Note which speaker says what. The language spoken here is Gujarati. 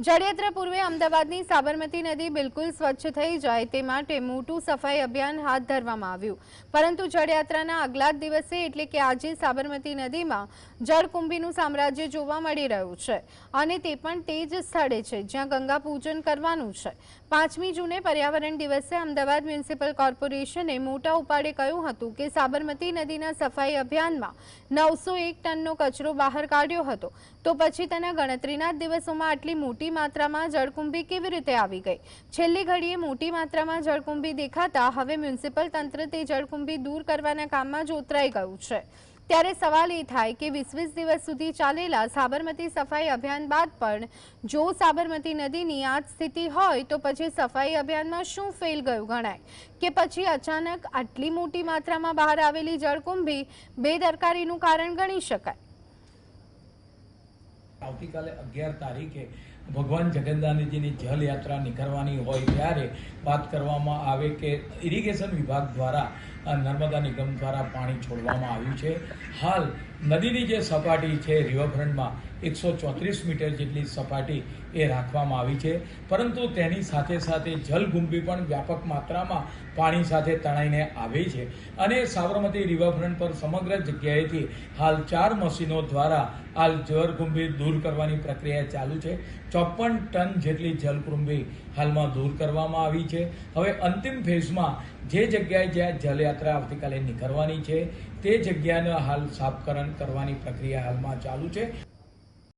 Speaker 1: જળયાત્રા પૂર્વે અમદાવાદની સાબરમતી નદી બિલકુલ સ્વચ્છ થઈ જાય તે માટે મોટું સફાઈ અભિયાન હાથ ધરવામાં આવ્યું. પરંતુ જળયાત્રાના આગલા દિવસે એટલે કે આજે સાબરમતી નદીમાં જળકુંભીનું સામ્રાજ્ય જોવા મળી રહ્યું છે અને તે પણ તે જ સ્થળે છે જ્યાં ગંગા પૂજન કરવાનું છે. પાંચમી જૂને પર્યાવરણ દિવસે અમદાવાદ મ્યુનિસિપલ કોર્પોરેશને મોટા ઉપાડે કહ્યું હતું કે સાબરમતી નદીના સફાઈ અભિયાનમાં નવસો ટનનો કચરો બહાર કાઢ્યો હતો. તો પછી તેના ગણતરીના દિવસોમાં આટલી મોટી માત્રામાં જળકુંભી કેવી રીતે આવી ગઈ? છેલ્લી ઘડીએ મોટી માત્રામાં જળકુંભી દેખાતા હવે મ્યુનિસિપલ તંત્ર તે જળકુંભી દૂર કરવાના કામમાં જ ઉતરાઈ ગયું છે. ત્યારે સવાલ એ થાય કે વીસ વીસ દિવસ સુધી ચાલેલા સાબરમતી સફાઈ અભિયાન બાદ પણ જો સાબરમતી નદીની આ સ્થિતિ હોય તો પછી સફાઈ અભિયાનમાં શું ફેલ ગયું ગણાય? કે પછી અચાનક આટલી મોટી માત્રામાં બહાર આવેલી જળકુંભી બેદરકારીનું કારણ ગણી શકાય?
Speaker 2: આવતીકાલે અગિયાર તારીખે ભગવાન જગન્નાથજીની જલયાત્રા નીકળવાની હોય ત્યારે વાત કરવામાં આવે કે ઇરિગેશન વિભાગ દ્વારા નર્મદા નિગમ દ્વારા પાણી છોડવામાં આવ્યું છે. હાલ નદીની જે સપાટી છે રિવરફ્રન્ટમાં એકસો ચોત્રીસ મીટર જેટલી સપાટી એ રાખવામાં આવી છે. પરંતુ તેની સાથે સાથે જલગુંબી પણ વ્યાપક માત્રામાં પાણી સાથે તણાઈને આવે છે અને સાબરમતી રિવરફ્રન્ટ પર સમગ્ર જગ્યાએથી હાલ ચાર મશીનો દ્વારા હાલ જળકુંભી દૂર કરવાની પ્રક્રિયા ચાલુ છે. ચોપન ટન જેટલી જલકુંભી હાલમાં દૂર કરવામાં આવી છે. હવે અંતિમ ફેઝમાં જે જગ્યાએ જ્યાં જલયાત્રા આવતીકાલે નીકળવાની છે, તે જગ્યાને હાલ સાફકરણ કરવાની પ્રક્રિયા હાલમાં ચાલુ છે.